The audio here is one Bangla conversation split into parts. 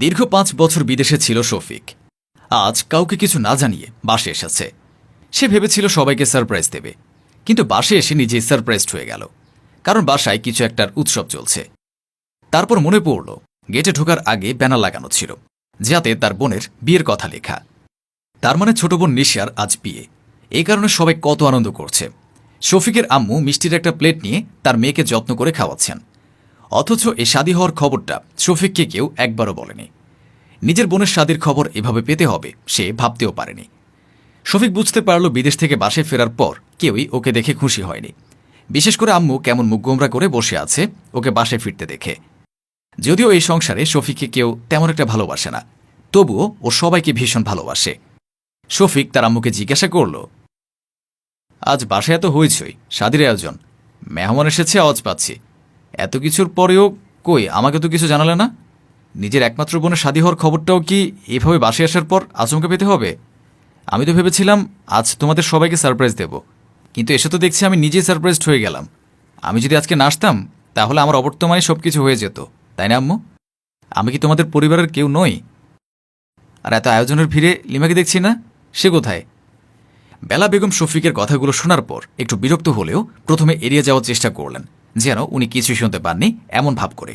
দীর্ঘ পাঁচ বছর বিদেশে ছিল শফিক। আজ কাউকে কিছু না জানিয়ে বাসে এসেছে। সে ভেবেছিল সবাইকে সারপ্রাইজ দেবে। কিন্তু বাসে এসে নিজেই সারপ্রাইজড হয়ে গেল। কারণ বাসায় কিছু একটার উৎসব চলছে। তারপর মনে পড়ল, গেটে ঢোকার আগে ব্যানার লাগানো ছিল, যাতে তার বোনের বিয়ের কথা লেখা। তার মানে ছোট বোন নিশার আজ বিয়ে। এই কারণে সবাই কত আনন্দ করছে। শফিকের আম্মু মিষ্টির একটা প্লেট নিয়ে তার মেয়েকে যত্ন করে খাওয়াচ্ছেন। অথচ এ শাদী হওয়ার খবরটা শফিককে কেউ একবারও বলেনি। নিজের বোনের শাদীর খবর এভাবে পেতে হবে, সে ভাবতেও পারেনি। শফিক বুঝতে পারল বিদেশ থেকে বাসে ফেরার পর কেউই ওকে দেখে খুশি হয়নি। বিশেষ করে আম্মু কেমন মুখ গোমরা করে বসে আছে, ওকে বাসে ফিরতে দেখে। যদিও এই সংসারে শফিককে কেউ তেমন একটা ভালোবাসে না, তবুও ও সবাইকে ভীষণ ভালোবাসে। শফিক তার আম্মুকে জিজ্ঞাসা করল, আজ বাসায় এত হয়েছই স্বাদের আয়োজন, মেহমান এসেছে, আওয়াজ পাচ্ছি। এত কিছুর পরেও কই, আমাকে তো কিছু জানালে না? নিজের একমাত্র বোনের শাদী হওয়ার খবরটাও কি এভাবে বাসে আসার পর আচমকা পেতে হবে? আমি তো ভেবেছিলাম আজ তোমাদের সবাইকে সারপ্রাইজ দেব। কিন্তু এসে তো দেখছি আমি নিজেই সারপ্রাইজড হয়ে গেলাম। আমি যদি আজকে না আসতাম, তাহলে আমার অবর্তমানে সব কিছু হয়ে যেত। তাই না আম্মু? আমি কি তোমাদের পরিবারের কেউ নই? আর এত আয়োজনের ভিড়ে লিমাকে দেখছি না? সে কোথায়? বেলা বেগম শফিকের কথাগুলো শোনার পর একটু বিরক্ত হলেও প্রথমে এড়িয়ে যাওয়ার চেষ্টা করলেন। যেন উনি কিছুই শুনতে পাননি, এমন ভাব করে।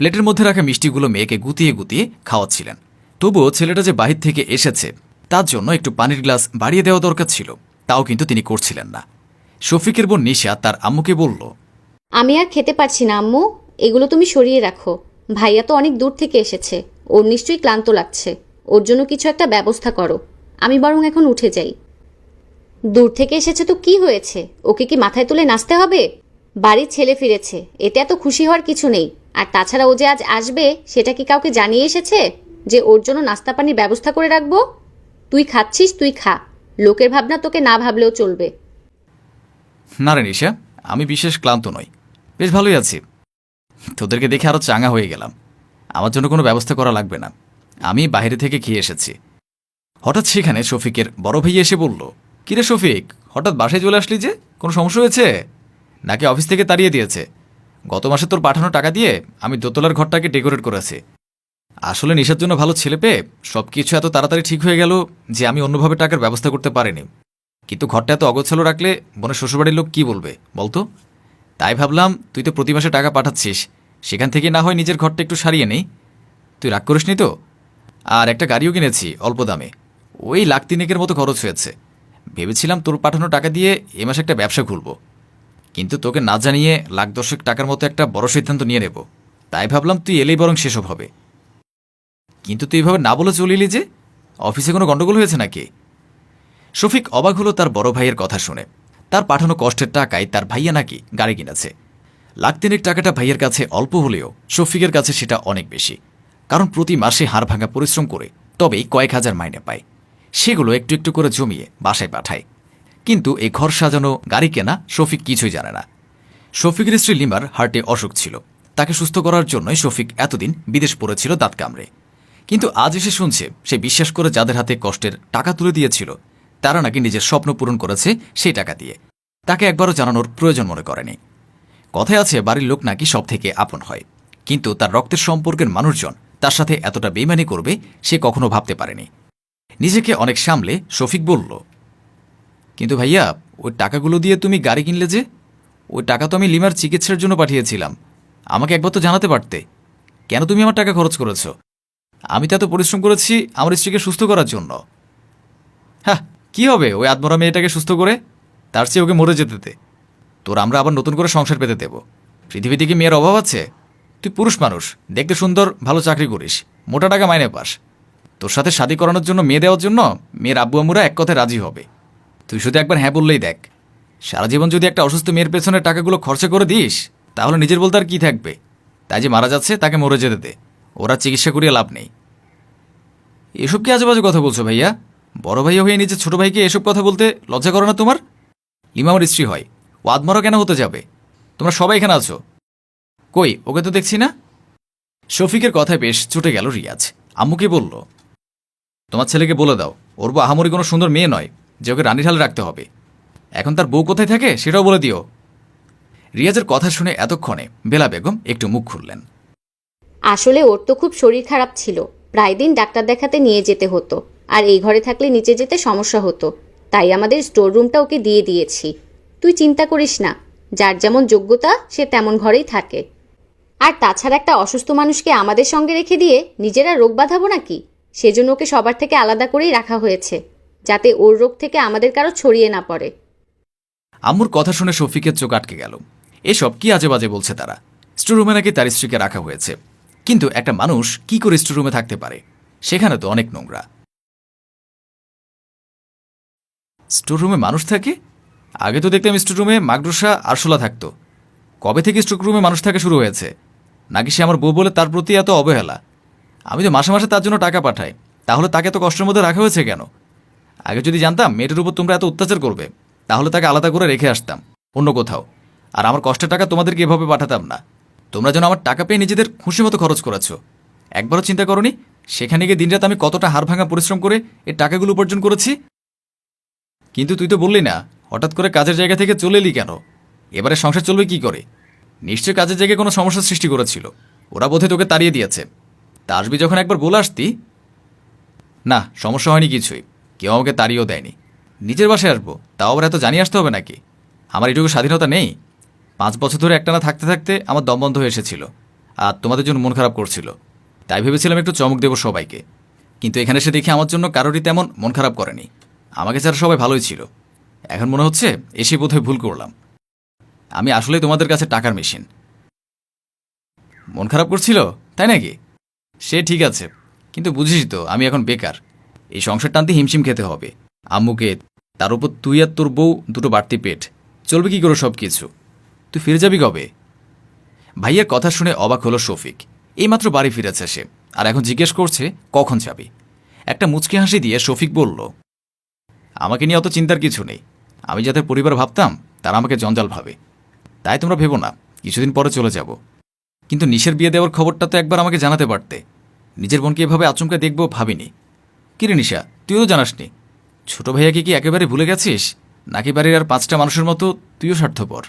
প্লেটের মধ্যে রাখা মিষ্টিগুলো মেয়েকে গুতিয়ে গুতিয়ে খাওয়াচ্ছিলেন। তবুও ছেলেটা যে বাহির থেকে এসেছে, তার জন্য একটু পানির গ্লাস বাড়িয়ে দেওয়া দরকার ছিল, তাও কিন্তু তিনি করছিলেন না। শফিকের বোন নিশা তার আম্মুকে বলল, আমি আর খেতে পারছি না, আম্মু। এগুলো তুমি সরিয়ে রাখো। ভাইয়া তো অনেক দূর থেকে এসেছে। ওর নিশ্চয়ই ক্লান্ত লাগছে। ওর জন্য কিছু একটা ব্যবস্থা করো। আমি বরং এখন উঠে যাই। দূর থেকে এসেছে তো কি হয়েছে? ওকে কি মাথায় তুলে নাচতে হবে? বাড়ির ছেলে ফিরেছে। এতে এত খুশি হওয়ার কিছু নেই। আর তাছাড়া ও যে আজ আসবে, সেটা কি কাউকে জানিয়ে এসেছে? যে ওর জন্য নাস্তা পানির ব্যবস্থা করে রাখব? তুই খাচ্ছিস, তুই খা। লোকের ভাবনা তোকে না ভাবলেও চলবে। না রে নিশা আমি বিশেষ ক্লান্ত নই। বেশ ভালোই আছি। তোদেরকে দেখে আরও চাঙা হয়ে গেলাম। আমার জন্য কোনো ব্যবস্থা করা লাগবে না। আমি বাইরে থেকে খেয়ে এসেছি। হঠাৎ সেখানে শফিকের বড় ভাই এসে বলল, কিরে শফিক, হঠাৎ বাসায় চলে আসলি যে? কোনো সমস্যা হয়েছে? নাকি অফিস থেকে তাড়িয়ে দিয়েছে? গত মাসে তোর পাঠানো টাকা দিয়ে আমি দোতলার ঘরটাকে ডেকোরেট করেছি। আসলে নেশার জন্য ভালো ছেলে পেয়ে সব কিছু এত তাড়াতাড়ি ঠিক হয়ে গেল যে আমি অন্যভাবে টাকার ব্যবস্থা করতে পারিনি। কিন্তু ঘরটা এত অগোছালো রাখলে বোনের শ্বশুরবাড়ির লোক কি বলবে বলতো তাই ভাবলাম, তুই তো প্রতি মাসে টাকা পাঠাচ্ছিস, সেখান থেকে না হয় নিজের ঘরটা একটু সারিয়ে নেই। তুই রাগ করিসনি তো? আর একটা গাড়িও কিনেছি, অল্প দামে। ওই লাখ তিনেকের মতো খরচ হয়েছে। ভেবেছিলাম তোর পাঠানো টাকা দিয়ে এ মাসে একটা ব্যবসা খুলব। কিন্তু তোকে না জানিয়ে লাখ দশেক টাকার মতো একটা বড় সিদ্ধান্ত নিয়ে নেব। তাই ভাবলাম তুই এলেই বরং সেসব হবে। কিন্তু তুই এভাবে না বলে চলিলি যে, অফিসে কোনো গণ্ডগোল হয়েছে নাকি? শফিক অবাক হলো তার বড় ভাইয়ের কথা শুনে। তার পাঠানো কষ্টের টাকায় তার ভাইয়া নাকি গাড়ি কিনেছে। লাখ তিনেক টাকাটা ভাইয়ের কাছে অল্প হলেও শফিকের কাছে সেটা অনেক বেশি। কারণ প্রতি মাসে হাড় ভাঙা পরিশ্রম করে তবেই কয়েক হাজার মাইনে পায়। সেগুলো একটু একটু করে জমিয়ে বাসায় পাঠায়। কিন্তু এই ঘর সাজানো গাড়ি কেনা শফিক কিছুই জানে না। শফিকের স্ত্রী লিমার হার্টে অসুখ ছিল। তাকে সুস্থ করার জন্যই শফিক এতদিন বিদেশ পড়েছিল দাঁত কামড়ে। কিন্তু আজ এসে শুনছে, সে বিশ্বাস করে যাদের হাতে কষ্টের টাকা তুলে দিয়েছিল, তারা নাকি নিজের স্বপ্ন পূরণ করেছে সেই টাকা দিয়ে। তাকে একবারও জানানোর প্রয়োজন মনে করেনি। কথায় আছে, বাড়ির লোক নাকি সব থেকে আপন হয়। কিন্তু তার রক্তের সম্পর্কের মানুষজন তার সাথে এতটা বেমানি করবে সে কখনো ভাবতে পারেনি। নিজেকে অনেক সামলে শফিক বলল কিন্তু ভাইয়া, ওই টাকাগুলো দিয়ে তুমি গাড়ি কিনলে যে, ওই টাকা তো আমি লিমার চিকিৎসার জন্য পাঠিয়েছিলাম। আমাকে একবার তো জানাতে পারতে। কেন তুমি আমার টাকা খরচ করেছ? আমি তো এত পরিশ্রম করেছি আমার স্ত্রীকে সুস্থ করার জন্য। হ্যাঁ কি হবে ওই আত্মরা মেয়েটাকে সুস্থ করে? তার চেয়ে ওকে মরে যেতে তোর আমরা আবার নতুন করে সংসার পেতে দেব। পৃথিবীতে কি মেয়ের অভাব আছে? তুই পুরুষ মানুষ, দেখতে সুন্দর, ভালো চাকরি করিস, মোটা টাকা মাইনে পাস। তোর সাথে শাদি করানোর জন্য, মেয়ে দেওয়ার জন্য, মেয়ের আব্বু আম্মুরা এক কথায় রাজি হবে। তুই শুধু একবার হ্যাঁ বললেই দেখ। সারা জীবন যদি একটা অসুস্থ মেয়ের পেছনে টাকাগুলো খরচা করে দিস, তাহলে নিজের বলতে আর কী থাকবে? তাই যে মারা যাচ্ছে, তাকে মরে যেতে দে। ওরা চিকিৎসা করিয়ে লাভ নেই। এসব কি আজেবাজে কথা বলছো ভাইয়া? বড় ভাইয়া হয়ে নিজের ছোট ভাইকে এসব কথা বলতে লজ্জা করো না তোমার? ইমামের স্ত্রী হয়। ও আদমারও কেন হতে যাবে? তোমরা সবাই এখানে আছো। কই, ওকে তো দেখছি না? শফিকের কথায় বেশ চটে গেল রিয়াজ। আম্মুকে বলল? তোমার ছেলেকে বলে দাও। ওর আহামরি কোনো সুন্দর মেয়ে নয়। যে ওকে রানীর হালে রাখতে হবে। এখন তার বউ কোথায় থাকে সেটাও বলে দিও। রিয়াজের কথা শুনে এতক্ষণে বেলা বেগম একটু মুখ খুললেন। আসলে ওর তো খুব শরীর খারাপ ছিল। প্রায় দিন ডাক্তার দেখাতে নিয়ে যেতে হতো। আর এই ঘরে থাকলে নিচে যেতে সমস্যা হতো। তাই আমাদের স্টোর রুমটা ওকে দিয়ে দিয়েছি। তুই চিন্তা করিস না। যার যেমন যোগ্যতা, সে তেমন ঘরেই থাকে। আর তাছাড়া একটা অসুস্থ মানুষকে আমাদের সঙ্গে রেখে দিয়ে নিজেরা রোগ বাঁধাবো নাকি? সেজন্য ওকে সবার থেকে আলাদা করেই রাখা হয়েছে। যাতে ওর রোগ থেকে আমাদের কারও ছড়িয়ে না পড়ে। আম্মুর কথা শুনে শফিকের চোখ আটকে গেল। এসব কি আজে বাজে বলছে তারা? স্টোরুমে নাকি তার স্ত্রীকে রাখা হয়েছে। কিন্তু একটা মানুষ কি করে স্টোরুমে থাকতে পারে? সেখানে তো অনেক নোংরা। স্টোররুমে মানুষ থাকে? আগে তো দেখতাম স্টোররুমে মাগরসা আরশোলা থাকতো। কবে থেকে স্টোররুমে মানুষ থাকা শুরু হয়েছে? নাকি সে আমার বউ বলে তার প্রতি এত অবহেলা? আমি তো মাসে মাসে তার জন্য টাকা পাঠাই। তাহলে তাকে এত কষ্টের মধ্যে রাখা হয়েছে কেন? আগে যদি জানতাম মেয়েটার উপর তোমরা এত অত্যাচার করবে, তাহলে তাকে আলাদা করে রেখে আসতাম, অন্য কোথাও। আর আমার কষ্টের টাকা তোমাদেরকে এভাবে পাঠাতাম না। তোমরা যেন আমার টাকা পেয়ে নিজেদের খুশি মতো খরচ করেছ। একবারও চিন্তা করনি, সেখানে গিয়ে দিনরাত আমি কতটা হাড় ভাঙা পরিশ্রম করে এই টাকাগুলো উপার্জন করেছি? কিন্তু তুই তো বললি না, হঠাৎ করে কাজের জায়গা থেকে চলে এলি কেন? এবারে সংসার চলবে কি করে? নিশ্চয় কাজের জায়গায় কোনো সমস্যার সৃষ্টি করেছিল। ওরা বোধহয় তোকে তাড়িয়ে দিয়েছে। তা আসবি যখন একবার বলে আসতি। না, সমস্যা হয়নি কিছুই। কেউ আমাকে তাড়িয়েও দেয়নি। নিজের বাসায় আসব, তাও আবার এত জানিয়ে আসতে হবে নাকি? আমার এটুকু স্বাধীনতা নেই। পাঁচ বছর ধরে একটানা থাকতে থাকতে আমার দম বন্ধ হয়ে এসেছিল আর তোমাদের জন্য মন খারাপ করছিল। তাই ভেবেছিলাম একটু চমক দেবো সবাইকে। কিন্তু এখানে এসে দেখি আমার জন্য কারোরই তেমন মন খারাপ করেনি। আমাকে ছাড়া সবাই ভালোই ছিল। এখন মনে হচ্ছে এসে বোধহয় ভুল করলাম। আমি আসলেই তোমাদের কাছে টাকার মেশিন। মন খারাপ করছিল, তাই নাকি? সে ঠিক আছে। কিন্তু বুঝিস তো, আমি এখন বেকার। এই সংসার টানতে হিমশিম খেতে হবে। আম্মুকে তার উপর তুই আর তোর বউ দুটো বাড়তি পেট। চলবে কি করে সব কিছু তুই ফিরে যাবি কবে? ভাইয়ের কথা শুনে অবাক হলো শফিক। এইমাত্র বাড়ি ফিরেছে সে। আর এখন জিজ্ঞেস করছে, কখন যাবি? একটা মুচকি হাসি দিয়ে শফিক বলল, আমাকে নিয়ে অত চিন্তার কিছু নেই। আমি যাদের পরিবার ভাবতাম, তারা আমাকে জঞ্জাল ভাবে। তাই তোমরা ভেবো না, কিছুদিন পরে চলে যাব। কিন্তু নিশের বিয়ে দেওয়ার খবরটা তো একবার আমাকে জানাতে পারতে। নিজের বোনকে এভাবে আচমকা দেখব ভাবিনি। কিরে নিশা, তুইও তো জানাসনি। ছোট ভাইয়াকে কি একেবারে ভুলে গেছিস? নাকি বাড়ির আর পাঁচটা মানুষের মতো তুইও স্বার্থপর?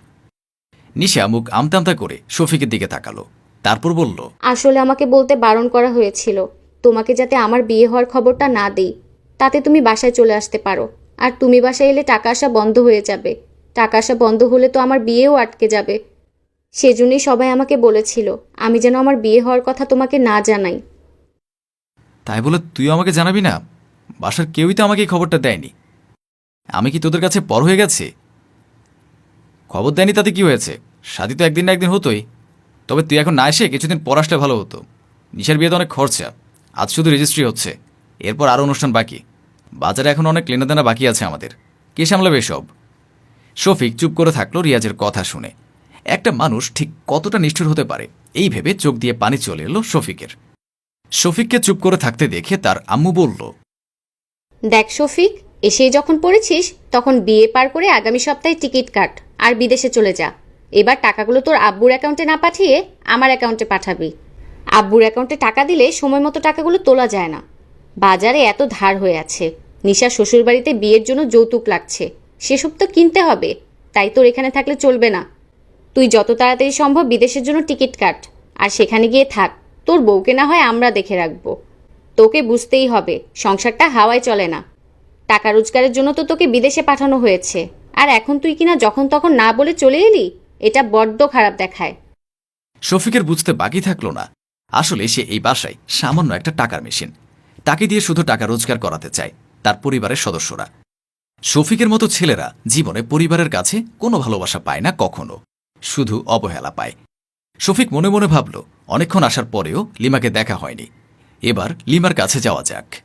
নিশা মুখ আমতা আমতা করে শফিকের দিকে তাকালো, তারপর বলল, আসলে আমাকে বলতে বারণ করা হয়েছিল। তোমাকে যাতে আমার বিয়ে হওয়ার খবরটা না দেই, তাতে তুমি বাসায় চলে আসতে পারো। আর তুমি বাসায় এলে টাকা আসা বন্ধ হয়ে যাবে। টাকা আসা বন্ধ হলে তো আমার বিয়েও আটকে যাবে। সেজন্যই সবাই আমাকে বলেছিল, আমি যেন আমার বিয়ে হওয়ার কথা তোমাকে না জানাই। তাই বলে তুইও আমাকে জানাবি না? বাসার কেউই তো আমাকে এই খবরটা দেয়নি। আমি কি তোদের কাছে পর হয়ে গেছে? খবর দেয়নি তাতে কি হয়েছে? শাদি তো একদিন না একদিন হতোই। তবে তুই এখন না এসে কিছুদিন পর আসলে ভালো হতো। নিশার বিয়েতে অনেক খরচা। আজ শুধু রেজিস্ট্রি হচ্ছে। এরপর আরও অনুষ্ঠান বাকি। বাজারে এখন অনেক লেনাদেনা বাকি আছে আমাদের। কে সামলাবে সব শফিক চুপ করে থাকল রিয়াজের কথা শুনে। একটা মানুষ ঠিক কতটা নিষ্ঠুর হতে পারে, এই ভেবে চোখ দিয়ে পানি চলে এলো শফিকের। শফিককে চুপ করে থাকতে দেখে তার আম্মু বলল, দেখ শফিক এসেই যখন পড়েছিস, তখন বিয়ে পার করে আগামী সপ্তাহে টিকিট কাট আর বিদেশে চলে যা। এবার টাকাগুলো তোর আব্বুর অ্যাকাউন্টে না পাঠিয়ে আমার অ্যাকাউন্টে পাঠাবি। আব্বুর অ্যাকাউন্টে টাকা দিলে সময় মতো টাকাগুলো তোলা যায় না। বাজারে এত ধার হয়ে আছে। নিশা শ্বশুরবাড়িতে বিয়ের জন্য যৌতুক লাগছে। সেসব তো কিনতে হবে। তাই তোর এখানে থাকলে চলবে না। তুই যত তাড়াতাড়ি সম্ভব বিদেশের জন্য টিকিট কাট। আর সেখানে গিয়ে থাক। তোর বউকে না হয় আমরা দেখে রাখব। তোকে বুঝতেই হবে, সংসারটা হাওয়ায় চলে না। টাকা রোজগারের জন্য তো তোকে বিদেশে পাঠানো হয়েছে। আর এখন তুই কিনা যখন তখন না বলে চলে এলি, এটা বড্ড খারাপ দেখায়। শফিকের বুঝতে বাকি থাকল না। আসলে সে এই বাসায় সামান্য একটা টাকার মেশিন। তাকে দিয়ে শুধু টাকা রোজগার করাতে চায়, তার পরিবারের সদস্যরা। শফিকের মতো ছেলেরা জীবনে পরিবারের কাছে কোনো ভালোবাসা পায় না কখনো। শুধু অবহেলা পায়। শফিক মনে মনে ভাবল, অনেকক্ষণ আসার পরেও লিমাকে দেখা হয়নি। এবার লিমার কাছে যাওয়া যাক।